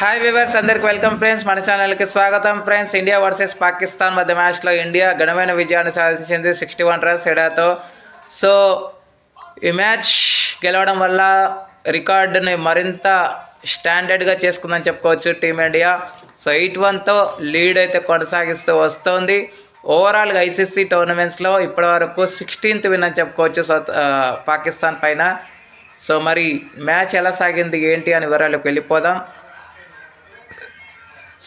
Hi viewers అందరికి welcome friends మన ఛానల్కి స్వాగతం. ఫ్రెండ్స్ ఇండియా వర్సెస్ పాకిస్తాన్ మధ్య మ్యాచ్లో ఇండియా ఘనమైన విజయాన్ని సాధించింది సిక్స్టీ వన్ రన్స్ ఎడాతో. సో ఈ మ్యాచ్ గెలవడం వల్ల రికార్డుని మరింత స్టాండర్డ్గా చేసుకుందని చెప్పుకోవచ్చు టీమిండియా సో ఎయిట్ వన్తో లీడ్ అయితే కొనసాగిస్తూ వస్తోంది. ఓవరాల్గా ఐసీసీ టోర్నమెంట్స్లో ఇప్పటివరకు సిక్స్టీన్త్ విన్ అని చెప్పుకోవచ్చు సౌత్ పాకిస్తాన్ పైన. సో మరి మ్యాచ్ ఎలా సాగింది ఏంటి అని వివరాలకు వెళ్ళిపోదాం.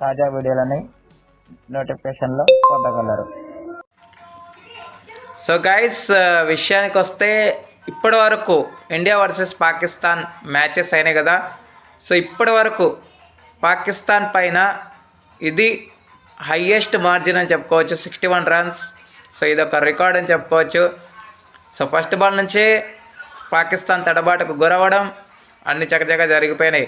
తాజా వీడియోలని నోటిఫికేషన్లో పొందగలరు. సో గైస్ uh, విషయానికి వస్తే ఇప్పటి వరకు ఇండియా వర్సెస్ పాకిస్తాన్ మ్యాచెస్ అయినాయి కదా. సో ఇప్పటి వరకు పాకిస్తాన్ పైన ఇది హయ్యెస్ట్ మార్జిన్ అని చెప్పుకోవచ్చు సిక్స్టీ వన్ రన్స్ సో ఇది ఒక రికార్డ్ అని చెప్పుకోవచ్చు. సో ఫస్ట్ బాల్ నుంచే పాకిస్తాన్ తడబాటుకు గురవడం అన్ని చకచక జరిగిపోయినాయి.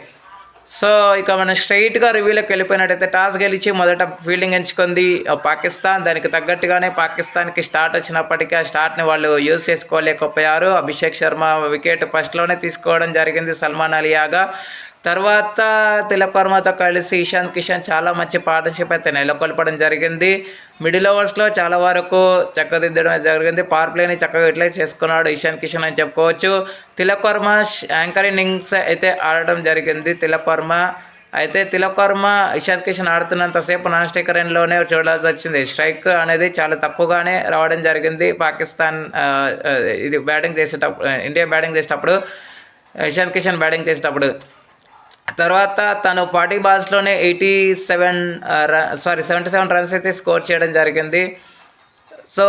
సో ఇక మనం స్ట్రైట్గా రివ్యూలోకి వెళ్ళిపోయినట్టయితే టాస్ గెలిచి మొదట ఫీల్డింగ్ ఎంచుకుంది పాకిస్తాన్. దానికి తగ్గట్టుగానే పాకిస్తాన్కి స్టార్ట్ వచ్చినప్పటికీ ఆ స్టార్ట్ని వాళ్ళు యూజ్ చేసుకోలేకపోయారు. అభిషేక్ శర్మ వికెట్ ఫస్ట్లోనే తీసుకోవడం జరిగింది సల్మాన్ అలియాగా తర్వాత తిలక్ వర్మతో కలిసి ఇషాన్ కిషన్ చాలా మంచి పార్ట్నర్షిప్ అయితే నెలకొల్పడం జరిగింది. మిడిల్ ఓవర్స్లో చాలా వరకు చక్కదిద్దడం జరిగింది. పవర్ ప్లేని చక్కగా ఇట్లా చేసుకున్నాడు ఇషాన్ కిషన్ అని చెప్పుకోవచ్చు. తిలక్ వర్మ యాంకర్ ఇన్నింగ్స్ అయితే ఆడడం జరిగింది. తిలక్ వర్మ అయితే తిలక్ వర్మ ఇషాంత్ కిషన్ ఆడుతున్నంతసేపు నాన్ స్ట్రైకర్ ఎండ్లోనే చూడాల్సి వచ్చింది. స్ట్రైక్ అనేది చాలా తక్కువగానే రావడం జరిగింది. పాకిస్తాన్ ఇది బ్యాటింగ్ చేసేటప్పుడు ఇండియా బ్యాటింగ్ చేసేటప్పుడు ఇషాన్ కిషన్ బ్యాటింగ్ చేసేటప్పుడు. తర్వాత తను forty బాల్స్లోనే eighty seven sorry seventy seven runs అయితే స్కోర్ చేయడం జరిగింది. సో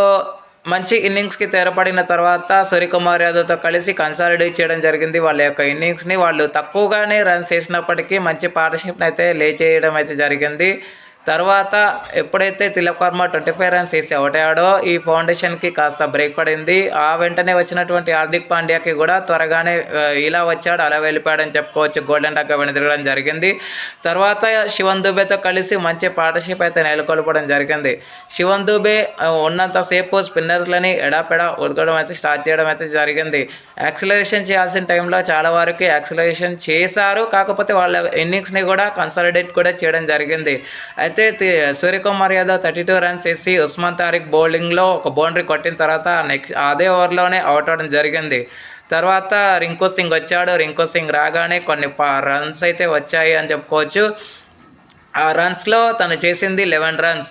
మంచి ఇన్నింగ్స్కి తెరపడిన తర్వాత సూర్యకుమార్ యాదవ్తో కలిసి కన్సాలిడేట్ చేయడం జరిగింది. వాళ్ళ యొక్క ఇన్నింగ్స్ని వాళ్ళు తక్కువగానే రన్స్ చేసినప్పటికీ మంచి పార్ట్నర్షిప్ని అయితే లే చేయడం అయితే జరిగింది. తర్వాత ఎప్పుడైతే తిలకర్మ ట్వంటీ ఫైవ్ రన్స్ వేసి అవుట్ అయ్యాడో ఈ ఫౌండేషన్కి కాస్త బ్రేక్ పడింది. ఆ వెంటనే వచ్చినటువంటి హార్దిక్ పాండ్యాకి కూడా త్వరగానే ఇలా వచ్చాడు అలా వెళ్ళిపోయాడని చెప్పుకోవచ్చు. గోల్డెన్ డక్ వెనుదిరగడం జరిగింది. తర్వాత శివన్ దుబేతో కలిసి మంచి పార్ట్నర్షిప్ అయితే నెలకొల్పడం జరిగింది. శివన్ దుబే ఉన్నంతసేపు స్పిన్నర్లని ఎడాపెడా ఉదకడం అయితే స్టార్ట్ చేయడం అయితే జరిగింది. యాక్సిలరేషన్ చేయాల్సిన టైంలో చాలా వరకు యాక్సిలరేషన్ చేశారు. కాకపోతే వాళ్ళ ఇన్నింగ్స్ని కూడా కన్సాలిడేట్ కూడా చేయడం జరిగింది. అయితే అయితే Suryakumar Yadav thirty two runs వేసి ఉస్మాన్ తారిక్ బౌలింగ్లో ఒక బౌండరీ కొట్టిన తర్వాత నెక్స్ట్ అదే ఓవర్లోనే అవుట్ అవడం జరిగింది. తర్వాత రింకు సింగ్ వచ్చాడు. రింకు సింగ్ రాగానే కొన్ని రన్స్ అయితే వచ్చాయి అని చెప్పుకోవచ్చు. ఆ రన్స్లో తను చేసింది eleven runs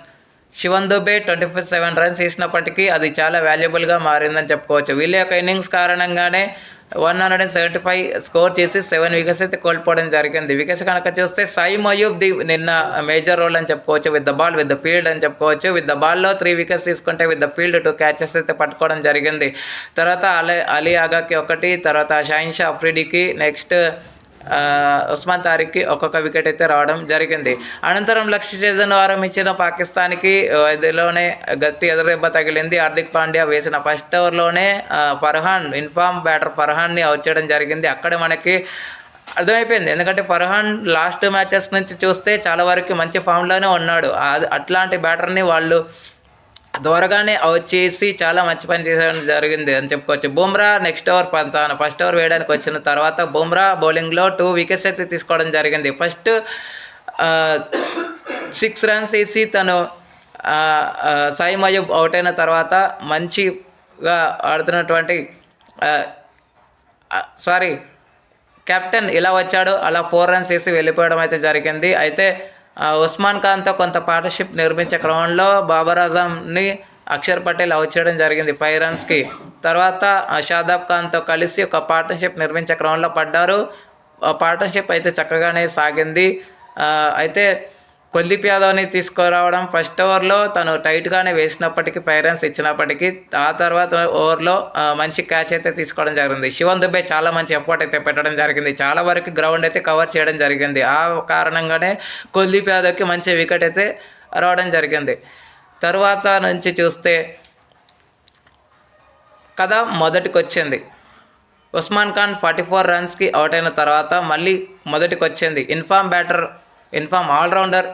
Shivam Dube twenty five seven runs వేసినప్పటికీ అది చాలా వాల్యుబుల్గా మారిందని చెప్పుకోవచ్చు. వీళ్ళ యొక్క ఇన్నింగ్స్ కారణంగానే one hundred and seventy five score చేసి సెవెన్ వికెట్స్ అయితే కోల్పోవడం జరిగింది. వికెట్స్ కనుక చూస్తే సాయి మయూబ్ ది నిన్న మేజర్ రోల్ అని చెప్పుకోవచ్చు. With the ball with the field అని చెప్పుకోవచ్చు. విత్ ద బాల్లో త్రీ వికెట్స్ తీసుకుంటే with the field two catches అయితే పట్టుకోవడం జరిగింది. తర్వాత అలీ అలీ ఆగాకి ఒకటి తర్వాత షాయిన్ షా అఫ్రిడీకి నెక్స్ట్ ఉస్మాన్ తారిక్కి ఒక్కొక్క వికెట్ అయితే రావడం జరిగింది. అనంతరం లక్ష్య చేదన్ ఆరంభించిన పాకిస్తాన్కి ఇదిలోనే గట్టి ఎదురెబ్బ తగిలింది. హార్దిక్ పాండ్యా వేసిన ఫస్ట్ ఓవర్లోనే ఆ, ఫర్హాన్ ఇన్ఫామ్ బ్యాటర్ ఫర్హాన్ని అవుట్ చేయడం జరిగింది. అక్కడ మనకి అర్థమైపోయింది. ఎందుకంటే ఫర్హాన్ లాస్ట్ మ్యాచెస్ నుంచి చూస్తే చాలా వరకు మంచి ఫామ్లోనే ఉన్నాడు. అది అట్లాంటి బ్యాటర్ని వాళ్ళు త్వరగానే అవుట్ చేసి చాలా మంచి పని చేయడం జరిగింది అని చెప్పుకోవచ్చు. బుమ్రా నెక్స్ట్ ఓవర్ తన ఫస్ట్ ఓవర్ వేయడానికి వచ్చిన తర్వాత బుమ్రా బౌలింగ్లో టూ వికెట్స్ అయితే తీసుకోవడం జరిగింది. ఫస్ట్ సిక్స్ రన్స్ వేసి తను సాయి మయూబ్ అవుట్ అయిన తర్వాత మంచిగా ఆడుతున్నటువంటి సారీ కెప్టెన్ ఇలా వచ్చాడు. అలా ఫోర్ రన్స్ వేసి వెళ్ళిపోవడం అయితే జరిగింది. అయితే ఉస్మాన్ ఖాన్తో కొంత పార్ట్నర్షిప్ నిర్మించే క్రమంలో బాబర్ ఆజంని అక్షర్ పటేల్ అవుట్ చేయడం జరిగింది ఫైవ్ రన్స్కి. తర్వాత షాదాబ్ ఖాన్తో కలిసి ఒక పార్ట్నర్షిప్ నిర్మించే క్రమంలో పడ్డారు. ఆ పార్ట్నర్షిప్ అయితే చక్కగానే సాగింది. అయితే కుల్దీప్ యాదవ్ని తీసుకురావడం ఫస్ట్ ఓవర్లో తను టైట్గానే వేసినప్పటికీ ఫైరెన్స్ ఇచ్చినప్పటికీ ఆ తర్వాత ఓవర్లో మంచి క్యాచ్ అయితే తీసుకోవడం జరిగింది. శివన్ దుబే చాలా మంచి ఎఫర్ట్ అయితే పెట్టడం జరిగింది. చాలా వరకు గ్రౌండ్ అయితే కవర్ చేయడం జరిగింది. ఆ కారణంగానే కుల్దీప్ యాదవ్కి మంచి వికెట్ అయితే రావడం జరిగింది. తర్వాత నుంచి చూస్తే కథ మొదటికి వచ్చింది ఉస్మాన్ ఖాన్ ఫార్టీ ఫోర్ రన్స్కి అవుట్ అయిన తర్వాత మళ్ళీ మొదటికి వచ్చింది in form batter in form all rounder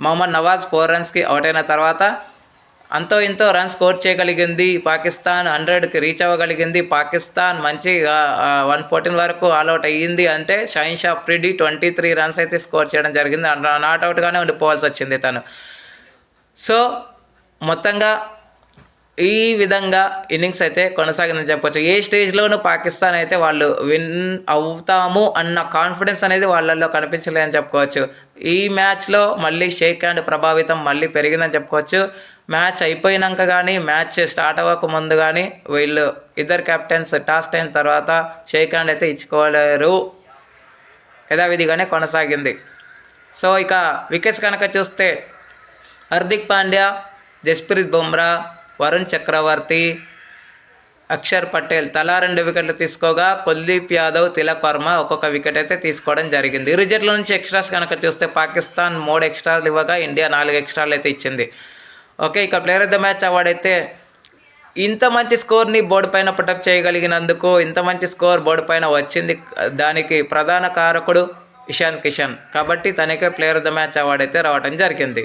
Mohammad Nawaz four రన్స్కి out అయిన తర్వాత అంతో ఇంతో రన్ స్కోర్ చేయగలిగింది. పాకిస్తాన్ హండ్రెడ్కి రీచ్ అవ్వగలిగింది. పాకిస్తాన్ మంచి వన్ ఫోర్టీన్ వరకు ఆల్అవుట్ అయ్యింది అంటే Shaheen Shah Afridi twenty three runs అయితే స్కోర్ చేయడం జరిగింది. నాట్ అవుట్గానే ఉండిపోవాల్సి వచ్చింది తను. సో మొత్తంగా ఈ విధంగా ఇన్నింగ్స్ అయితే కొనసాగిందని చెప్పొచ్చు. ఏ స్టేజ్లోనూ పాకిస్తాన్ అయితే వాళ్ళు విన్ అవుతాము అన్న కాన్ఫిడెన్స్ అనేది వాళ్ళల్లో కనిపించలేదని చెప్పుకోవచ్చు. ఈ మ్యాచ్లో మళ్ళీ షేక్ హ్యాండ్ ప్రభావితం మళ్ళీ పెరిగిందని చెప్పుకోవచ్చు. మ్యాచ్ అయిపోయినాక కానీ మ్యాచ్ స్టార్ట్ అవ్వక ముందు కానీ వీళ్ళు ఇద్దరు కెప్టెన్స్ టాస్ అయిన తర్వాత షేక్ హ్యాండ్ అయితే ఇచ్చుకోలేరు. యథావిధిగానే కొనసాగింది. సో ఇక వికెట్స్ కనుక చూస్తే హార్దిక్ పాండ్యా జస్ప్రీత్ బుమ్రా వరుణ్ చక్రవర్తి అక్షర్ పటేల్ తలా రెండు వికెట్లు తీసుకోగా కుల్దీప్ యాదవ్ తిలక్ వర్మ ఒక్కొక్క వికెట్ అయితే తీసుకోవడం జరిగింది. ఇరు జట్ల నుంచి ఎక్స్ట్రాస్ కనుక చూస్తే పాకిస్తాన్ మూడు ఎక్స్ట్రాలు ఇవ్వగా ఇండియా నాలుగు ఎక్స్ట్రాలు అయితే ఇచ్చింది. ఓకే ఇక player of the match award అయితే ఇంత మంచి స్కోర్ని బోర్డు పైన పుటప్ చేయగలిగినందుకు ఇంత మంచి స్కోర్ బోర్డు పైన వచ్చింది దానికి ప్రధాన కారకుడు ఇషాన్ కిషన్. కాబట్టి తనకే player of the match award అయితే రావడం జరిగింది.